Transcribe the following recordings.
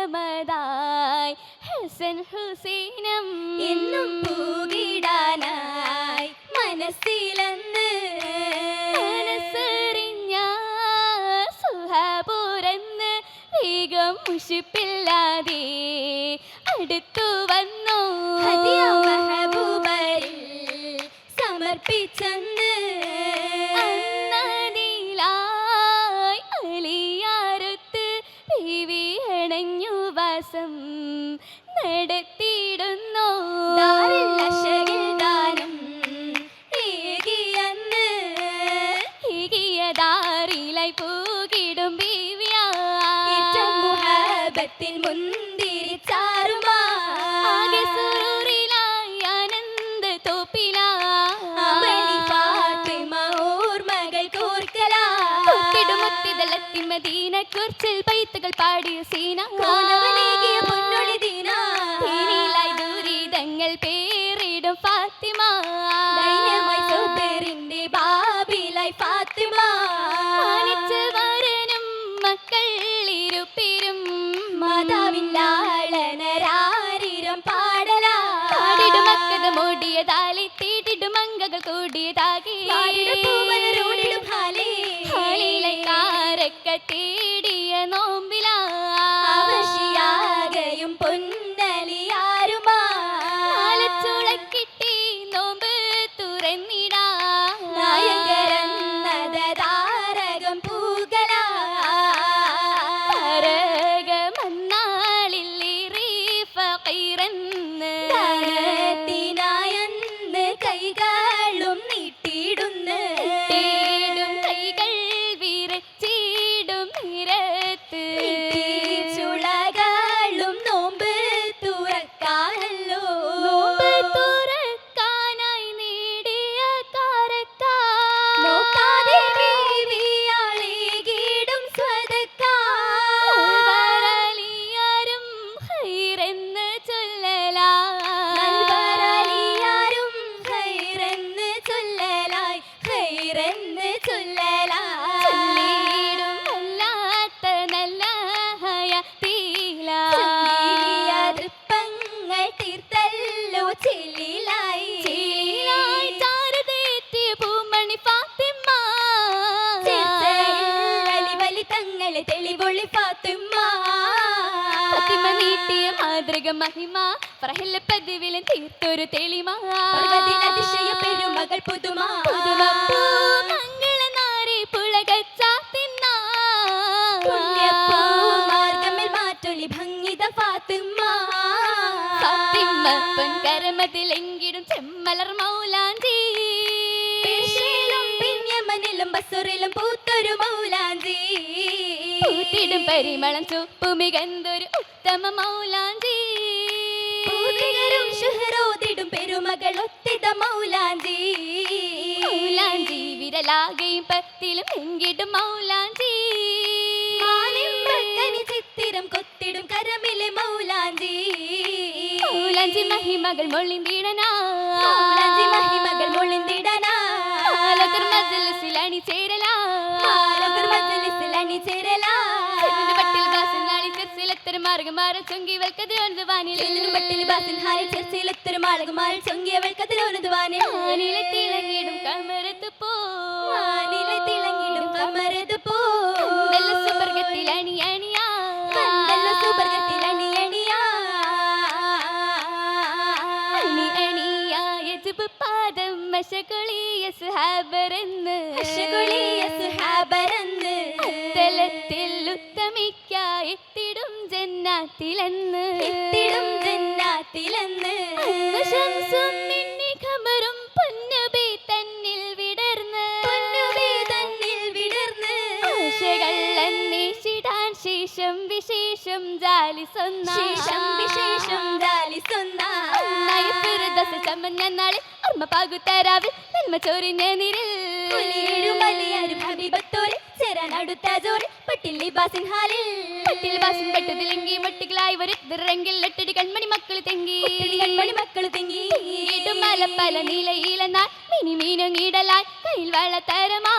പുളകമതായി ഹസൻ ഹുസൈനം എന്നും പൂകിടാനായി മനസ്സിലെന്ന് മനസ്സറിഞ്ഞ സുഹപുറന്ന് വേഗം മുഷിപ്പില്ലാതെ അടുത്തു വന്നു. ഹദിയ മെഹബൂബരിൽ സമർപ്പിച്ചെന്ന് മുഹബത്തിൻ മുന്തിരി ചാറുമാ ആകെ സുറൂറിലായി ആനന്ദ തോപ്പിലാ. അമളി ഫാത്തിമ ഓർമ്മകൾ കോർക്കലാ. കുത്തിടുമുത്തിതളത്തി മദീന പൈത്തുകൾ പാടിയ സീന. പൊന്നൊളി ദീന. ദുരിതങ്ങൾ പേരിടും ഫാത്തിമ. ഫാത്തിമ. പാടിടും മൂടിയ താലി തീടിടും അങ്കകൾ കൂടിയ താകി പൂമലരോടിടും ഹാലേ. ഹാലിലെ കാരക്ക തേടിയ നോമ്പിലാ. മാതൃക മഹിമ. പ്രഹല പതിവിലും തീർത്തൊരു തെളിമ. അതിശയ പെരുമകൾ പുതുമ. മംഗളനാരി പുളകച്ചാത്തിന്ന. മാർഗമിൽ മാറ്റൊളി ഭംഗിത ഫാത്തിമ്മ ഫാത്തിമ്മ പൊൻകരമതിലെങ്കിടും ചെമ്മലർ മൗലാഞ്ചി. പിന്യമനിലും ബസുറിലും പൂത്തൊരു മൗലാഞ്ചി. പരിമളം ചുപ്പുമികന്തൊരു ഉത്തമ മൗലാഞ്ചി. ഷുഹറോതിടും പെരുമകൾ ഒത്തിത മൗലാഞ്ചി. മൗലാഞ്ചി വിരലാകെയും പത്തിലും എങ്കിടും മൗലാഞ്ചി. മാനിമ്പക്കനി ചിത്തിരം കൊത്തിടും കരമിലെ മൗലാഞ്ചി. മൗലാഞ്ചി മഹിമകൾ മൊള്ളിന്തിടനാ മൗലാഞ്ചി മഹിമകൾ മൊളിന്തിടനാ. ചേരലാ മജ്ലിസിൽ ചെല്ലിന് പട്ടിൽ ബാസിൽ നാളി ചെസ്സിലെത്തരം മാർഗം മാറി ചൊങ്കി വൽക്കതിരോന്ത് വാനിൽ. പട്ടിൽ ചർച്ചയിൽ എത്തൊരു മാളകുമാരിൽ ചൊങ്കിയവൾ കതിരോനതുവാനെ വാനിലെ തിളങ്ങിടും കമരത്ത് പോ. വാനിലെ തിളങ്ങിടും കമരത് പോ. കണ്ടല്ല സുവർഗത്തിൽ അണി അണിയാ. കണ്ടല്ലോ സുവർഗത്തിൽ അണിയണിയാ അണി അണിയായ ജുബ് പാദം മശകുളിയ സുഹാബരെന്ന് സുഹാബരന്ന് തലത്തിൽ ജന്നാത്തിലെന്ന് എത്തിടും ജന്നാത്തിലെന്ന് ശംസും മിന്നി പൊന്നുബി തന്നിൽ വിടർന്ന്. തന്നിൽ വിടർന്ന്. ശേഷം വിശേഷം ജാലി സ്വന്ന. ശേഷം വിശേഷം ജാലിസൊന്ന ചമഞ്ഞ നാളിൽ ഓർമ്മ പാകുത്തരാവിൽ നന്മ ചൊരിഞ്ഞ നിരിൽ. കുലിയേഴുമലിയാരും ഹബീബത്തോരെ ചേരാൻ അടുത്ത ജോറി പട്ടിൽ ലിബാസിൻ ഹാലിൽ. പട്ടിൽ ബാസിൻ പെട്ടതിലെങ്കി മട്ടികളായി വരുത്തിറങ്കിൽ എട്ടടി കൺമണി മക്കൾ തെങ്കി. കൺമണി മക്കൾ തിങ്ങി മല പല നിലയിലെന്നാൽ മിനി മീനുങ്ങിടലായി കയ്യിൽ വളത്തരമാ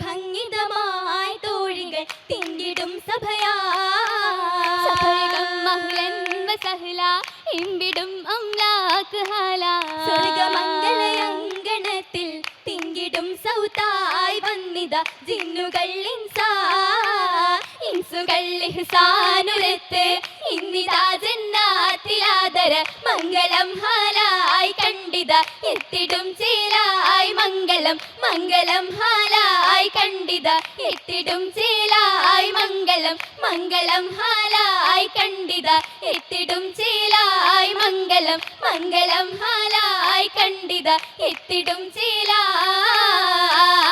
ഭംഗിതമായി തോഴികൾ തിങ്കിടും സഭയാ. വസഹ്ല ഇമ്പിടും അംലാക്ക് ഹാല. സ്വർഗമംഗലയങ്കണത്തിൽ തിങ്കിടും സൗതായി വന്നിത ജിന്നുകൾ ഇൻസാ. ഇൻസുകൾ ഇഹ്സാനുരത്ത് ഇന്നിതാ ജന്നാത്തിലാദര മംഗളം ഹാലായി കണ്ടിത എത്തിടും ചേലായി മംഗളം മംഗളം ഹാലായി കണ്ടിത. എത്തിടും ചേലായി മംഗളം മംഗളം ഹാലായി കണ്ടിത. എത്തിടും ചേലായി മംഗളം മംഗളം ഹാലായി കണ്ടിത. എത്തിടും ചേലായി